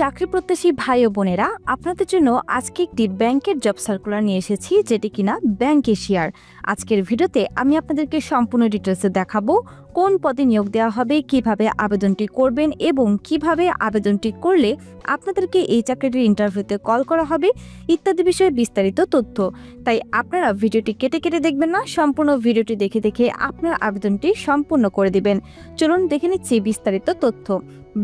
চাকরি প্রত্যাশী ভাই ও বোনেরা, আপনাদের জন্য আজকে একটি ব্যাংকের জব সার্কুলার নিয়ে এসেছি, যেটি কিনা ব্যাংক এশিয়ার। আজকের ভিডিওতে আমি আপনাদেরকে সম্পূর্ণ ডিটেলসে দেখাবো। কোন পদে নিয়োগ দেওয়া হবে, কীভাবে আবেদনটি করবেন এবং কীভাবে আবেদনটি করলে আপনাদেরকে এই চাকরিটির ইন্টারভিউতে কল করা হবে ইত্যাদি বিষয়ে বিস্তারিত তথ্য। তাই আপনারা ভিডিওটি কেটে কেটে দেখবেন না, সম্পূর্ণ ভিডিওটি দেখে দেখে আপনার আবেদনটি সম্পূর্ণ করে দিবেন। চলুন দেখে নিচ্ছি বিস্তারিত তথ্য।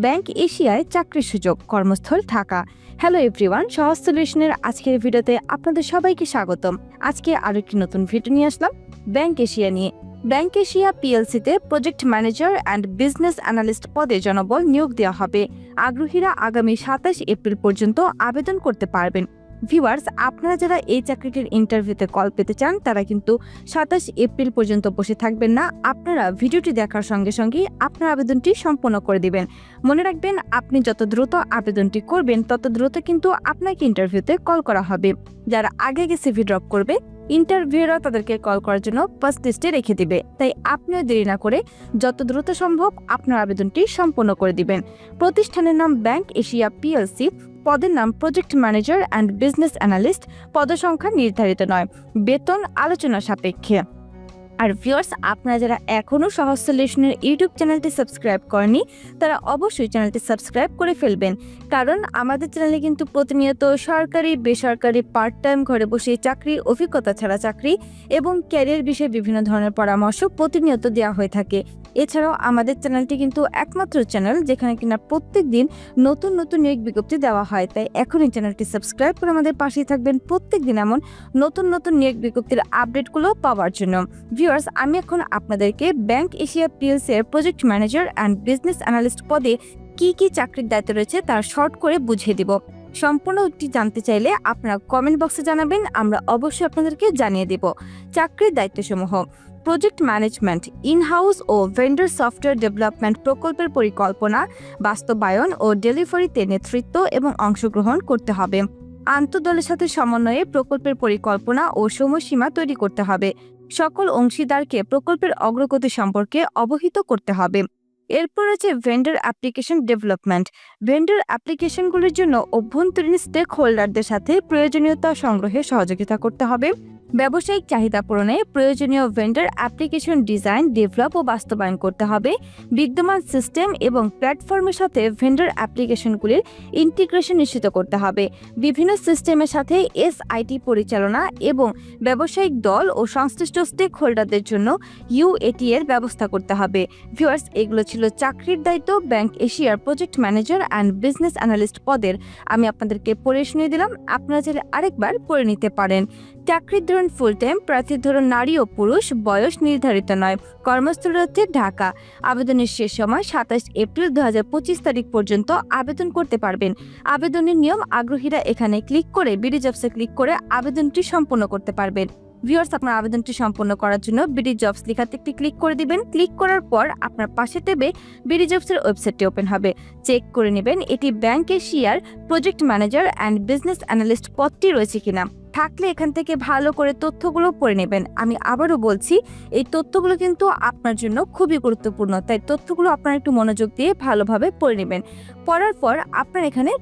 ব্যাংক এশিয়ায় চাকরির সুযোগ, কর্মস্থল ঢাকা। হ্যালো এভরিওয়ান সহজ সলিউশনের আজকের ভিডিওতে আপনাদের সবাইকে স্বাগতম। আজকে আরও একটি নতুন ভিডিও নিয়ে আসলাম। ব্যাংক এশিয়া নিয়ে। Bank Asia পিএলসিতে project manager and business analyst পদে জনবল নিয়োগ দেওয়া হবে। আগ্রহীরা আগামী সাতাশ এপ্রিল পর্যন্ত আবেদন করতে পারবেন। ভিউয়ার্স, আপনারা যারা এই চাকরিটির ইন্টারভিউতে কল পেতে চান, তারা কিন্তু সাতাশ এপ্রিল পর্যন্ত বসে থাকবেন না। আপনারা ভিডিওটি দেখার সঙ্গে সঙ্গে আপনার আবেদনটি সম্পন্ন করে দিবেন। মনে রাখবেন, আপনি যত দ্রুত আবেদনটি করবেন, তত দ্রুত কিন্তু আপনাকে ইন্টারভিউতে কল করা হবে। যারা আগে আগে সিভি ড্রপ করবে। ইন্টারভিউরা তাদেরকে কল করার জন্য ফার্স্ট লিস্টে রেখে দিবে। তাই আপনিও দেরি না করে যত দ্রুত সম্ভব আপনার আবেদনটি সম্পন্ন করে দিবেন। প্রতিষ্ঠানের নাম ব্যাংক এশিয়া পিএলসি পদের নাম project manager and business analyst পদসংখ্যা নির্ধারিত নয়। বেতন আলোচনা সাপেক্ষে। আর ভিউয়ার্স আপনারা যারা এখনও সহজ সলিউশনের ইউটিউব চ্যানেলটি সাবস্ক্রাইব করেনি তারা অবশ্যই চ্যানেলটি সাবস্ক্রাইব করে ফেলবেন। কারণ আমাদের চ্যানেলে কিন্তু প্রতিনিয়ত সরকারি, বেসরকারি পার্ট টাইম ঘরে বসে চাকরি, অভিজ্ঞতা ছাড়া চাকরি এবং ক্যারিয়ার বিষয়ে বিভিন্ন ধরনের পরামর্শ প্রতিনিয়ত দেওয়া হয়ে থাকে। এছাড়াও আমাদের চ্যানেলটি কিন্তু একমাত্র চ্যানেল যেখানে কিনা প্রত্যেক দিন নতুন নতুন নিয়োগ বিজ্ঞপ্তি দেওয়া হয়। তাই এখনই চ্যানেলটি সাবস্ক্রাইব করে আমাদের পাশেই থাকবেন। প্রত্যেক দিন এমন নতুন নতুন নিয়োগ বিজ্ঞপ্তির আপডেটগুলো পাওয়ার জন্য। ভিউয়ার্স, আমি এখন আপনাদেরকে ব্যাংক এশিয়া পিএলসি এর project manager and business analyst পদে কি কি চাকরির দায়িত্ব রয়েছে তার শর্ট করে বুঝিয়ে দিব। সম্পূর্ণটি জানতে চাইলে আপনারা কমেন্ট বক্সে জানাবেন, আমরা অবশ্যই আপনাদেরকে জানিয়ে দেব। চাকরির দায়িত্বসমূহ। প্রজেক্ট ম্যানেজমেন্ট ইনহাউস ও ভেন্ডার সফটওয়্যার ডেভেলপমেন্ট প্রকল্পের পরিকল্পনা, বাস্তবায়ন ও ডেলিভারিতে নেতৃত্ব এবং অংশগ্রহণ করতে হবে। আন্তদলের সাথে সমন্বয়ে প্রকল্পের পরিকল্পনা ও সময়সীমা তৈরি করতে হবে। সকল অংশীদারকে প্রকল্পের অগ্রগতি সম্পর্কে অবহিত করতে হবে। এরপর আছে ভেন্ডার অ্যাপ্লিকেশন ডেভেলপমেন্ট ভেন্ডার অ্যাপ্লিকেশনগুলির জন্য অভ্যন্তরীণ স্টেক হোল্ডারদের সাথে প্রয়োজনীয়তা সংগ্রহে সহযোগিতা করতে হবে। ব্যবসায়িক চাহিদা পূরণে প্রয়োজনীয় ভেন্ডার অ্যাপ্লিকেশন ডিজাইন ডেভেলপ ও বাস্তবায়ন করতে হবে। বিদ্যমান সিস্টেম এবং প্ল্যাটফর্মের সাথে ভেন্ডার অ্যাপ্লিকেশনগুলির ইন্টিগ্রেশন নিশ্চিত করতে হবে। বিভিন্ন সিস্টেমের সাথে এসআইটি পরিচালনা এবং ব্যবসায়িক দল ও সংশ্লিষ্ট স্টেক হোল্ডারদের জন্য ইউএটি এর ব্যবস্থা করতে হবে। ভিউয়ার্স এগুলো ছিল চাকরির দায়িত্ব ব্যাংক এশিয়ার project manager and business analyst পদের। আমি আপনাদেরকে পড়ে শুনিয়ে দিলাম, আপনারা চাইলে আরেকবার পড়ে নিতে পারেন। চাকরির ধরন ফুল টাইম প্রার্থীর ধরুন নারী ও পুরুষ, বয়স নির্ধারিত নয়। কর্মস্থল হচ্ছে ঢাকা। আবেদনের শেষ সময় সাতাশ এপ্রিল দুহাজার পঁচিশ তারিখ পর্যন্ত আবেদন করতে পারবেন। আবেদনের নিয়ম আগ্রহীরা এখানে ক্লিক করে বিডি জবসে ক্লিক করে আবেদনটি সম্পন্ন করতে পারবেন। ভিউয়ার্স, আপনার আবেদনটি সম্পন্ন করার জন্য বিডি জবস লেখাতে একটি ক্লিক করে দিবেন। ক্লিক করার পর আপনার পাশে টেবে বিডি জবসের ওয়েবসাইটটি ওপেন হবে। চেক করে নেবেন এটি ব্যাংক এশিয়ার project manager and business analyst পদটি রয়েছে কিনা। থাকলে এখান থেকে ভালো করে তথ্যগুলো পড়ে নেবেন। আমি আবারও বলছি, এই তথ্যগুলো কিন্তু আপনার জন্য খুবই গুরুত্বপূর্ণ। তাই তথ্যগুলো আপনার একটু মনোযোগ দিয়ে ভালোভাবে পড়ে নেবেন। পড়ার পর আপনার এখানে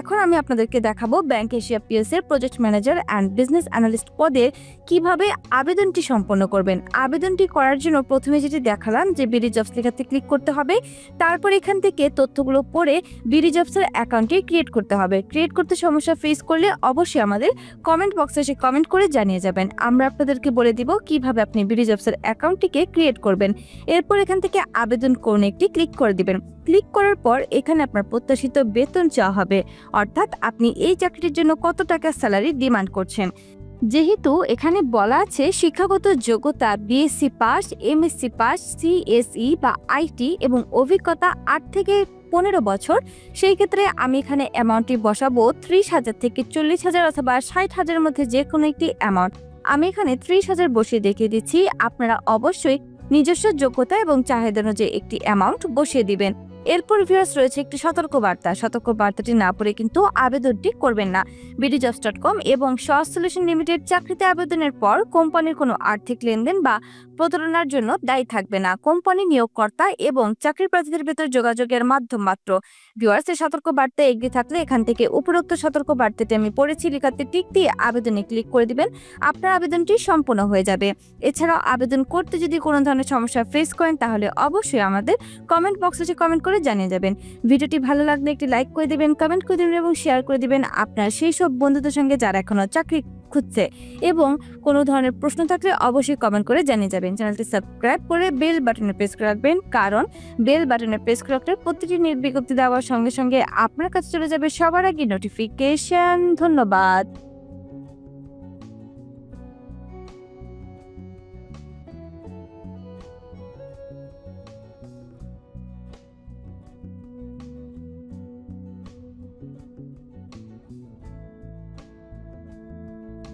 এখন আমি আপনাদেরকে দেখাবো ব্যাংক এশিয়া পিএস এর project manager and business analyst পদে কীভাবে আবেদনটি সম্পন্ন করবেন। আবেদনটি করার জন্য প্রথমে যেটি দেখালাম যে বিডি জবস লেখাতে ক্লিক করতে হবে। তারপর এখান থেকে তথ্যগুলো পড়ে বিডি জবসের অ্যাকাউন্টটি ক্রিয়েট করতে হবে। ক্রিয়েট করতে সমস্যা ফেস করলে অবশ্যই আমাদের কমেন্ট বক্সে এসে কমেন্ট করে জানিয়ে যাবেন। আমরা আপনাদেরকে বলে দিব কীভাবে আপনি বিডি জবসের অ্যাকাউন্টটিকে ক্রিয়েট করবেন। এরপর এখান থেকে আবেদন করুন একটি ক্লিক করে দিবেন। ক্লিক করার পর এখানে আপনার প্রত্যাশিত বেতন চাওয়া হবে। অর্থাৎ আপনি এই চাকরির জন্য কত টাকা স্যালারি ডিমান্ড করছেন। যেহেতু এখানে বলা আছে শিক্ষাগত যোগ্যতা BSc pass MSc pass CSE বা আইটি এবং অভিজ্ঞতা আট থেকে পনেরো বছর, সেই ক্ষেত্রে আমি এখানে অ্যামাউন্টটি বসাবো ত্রিশ হাজার থেকে চল্লিশ হাজার অথবা ষাট হাজারের মধ্যে যে কোনো একটি অ্যামাউন্ট আমি এখানে ত্রিশ হাজার বসিয়ে দেখিয়ে দিচ্ছি, আপনারা অবশ্যই নিজস্ব যোগ্যতা এবং চাহিদা অনুযায়ী একটি অ্যামাউন্ট বসিয়ে দিবেন। এরপর ভিউয়ার্স রয়েছে একটি সতর্ক বার্তা সতর্ক বার্তাটি না পড়ে কিন্তু আবেদনটি করবেন না। বিডি জবস ডট কম এবং সস সলিউশন লিমিটেড চাকরিতে আবেদনের পর কোম্পানির কোনো আর্থিক লেনদেন বা প্রতারণার জন্য দায়ী থাকবে না। কোম্পানি নিয়োগকর্তা এবং চাকরির প্রার্থীদের ভেতর যোগাযোগের মাধ্যম মাত্র। ভিউয়ার্স এই সতর্ক বার্তা এগিয়ে থাকলে এখান থেকে উপরোক্ত সতর্ক বার্তাটি আমি পড়েছি। লেখাতে টিক দিয়ে আবেদনে ক্লিক করে দিবেন। আপনার আবেদনটি সম্পূর্ণ হয়ে যাবে। এছাড়াও আবেদন করতে যদি কোনো ধরনের সমস্যা ফেস করেন, তাহলে অবশ্যই আমাদের কমেন্ট বক্সে কমেন্ট করে জানিয়ে যাবেন ভিডিওটি ভালো লাগলে একটি লাইক করে দিবেন কমেন্ট করে দিবেন এবং শেয়ার করে দিবেন আপনার সেই সব বন্ধুদের সঙ্গে যারা এখনও চাকরি খুঁজছে এবং কোনো ধরনের প্রশ্ন থাকলে অবশ্যই কমেন্ট করে জানিয়ে যাবেন। চ্যানেলটি সাবস্ক্রাইব করে বেল বাটনে প্রেস করে রাখবেন, কারণ বেল বাটনে প্রেস করে রাখলে প্রতিটি নির্বিজ্ঞপ্তি দেওয়ার সঙ্গে সঙ্গে আপনার কাছে চলে যাবে সবার আগে নোটিফিকেশন ধন্যবাদ।